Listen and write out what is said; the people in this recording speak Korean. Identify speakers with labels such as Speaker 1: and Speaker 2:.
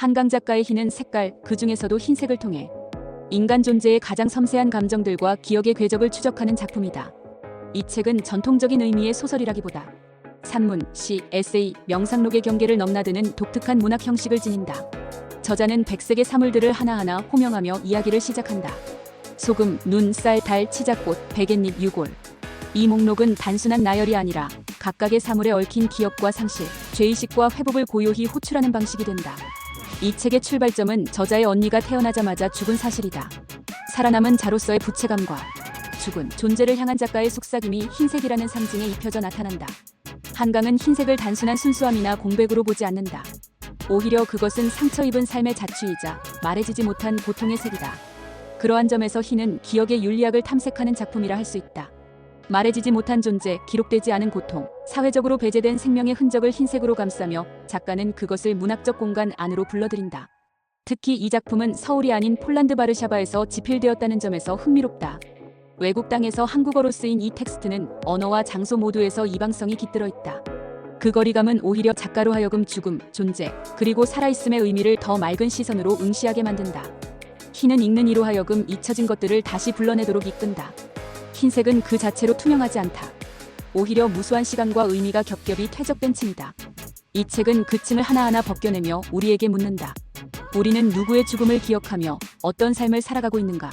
Speaker 1: 한강 작가의 흰은 색깔, 그 중에서도 흰색을 통해 인간 존재의 가장 섬세한 감정들과 기억의 궤적을 추적하는 작품이다. 이 책은 전통적인 의미의 소설이라기보다 산문, 시, 에세이, 명상록의 경계를 넘나드는 독특한 문학 형식을 지닌다. 저자는 백색의 사물들을 하나하나 호명하며 이야기를 시작한다. 소금, 눈, 쌀, 달, 치자꽃, 베갯잎, 유골. 이 목록은 단순한 나열이 아니라 각각의 사물에 얽힌 기억과 상실, 죄의식과 회복을 고요히 호출하는 방식이 된다. 이 책의 출발점은 저자의 언니가 태어나자마자 죽은 사실이다. 살아남은 자로서의 부채감과 죽은 존재를 향한 작가의 속삭임이 흰색이라는 상징에 입혀져 나타난다. 한강은 흰색을 단순한 순수함이나 공백으로 보지 않는다. 오히려 그것은 상처 입은 삶의 자취이자 말해지지 못한 고통의 색이다. 그러한 점에서 흰은 기억의 윤리학을 탐색하는 작품이라 할 수 있다. 말해지지 못한 존재, 기록되지 않은 고통, 사회적으로 배제된 생명의 흔적을 흰색으로 감싸며 작가는 그것을 문학적 공간 안으로 불러들인다. 특히 이 작품은 서울이 아닌 폴란드 바르샤바에서 집필되었다는 점에서 흥미롭다. 외국 땅에서 한국어로 쓰인 이 텍스트는 언어와 장소 모두에서 이방성이 깃들어 있다. 그 거리감은 오히려 작가로 하여금 죽음, 존재, 그리고 살아있음의 의미를 더 맑은 시선으로 응시하게 만든다. 흰은 읽는 이로 하여금 잊혀진 것들을 다시 불러내도록 이끈다. 흰색은 그 자체로 투명하지 않다. 오히려 무수한 시간과 의미가 겹겹이 퇴적된 층이다. 이 책은 그 층을 하나하나 벗겨내며 우리에게 묻는다. 우리는 누구의 죽음을 기억하며 어떤 삶을 살아가고 있는가?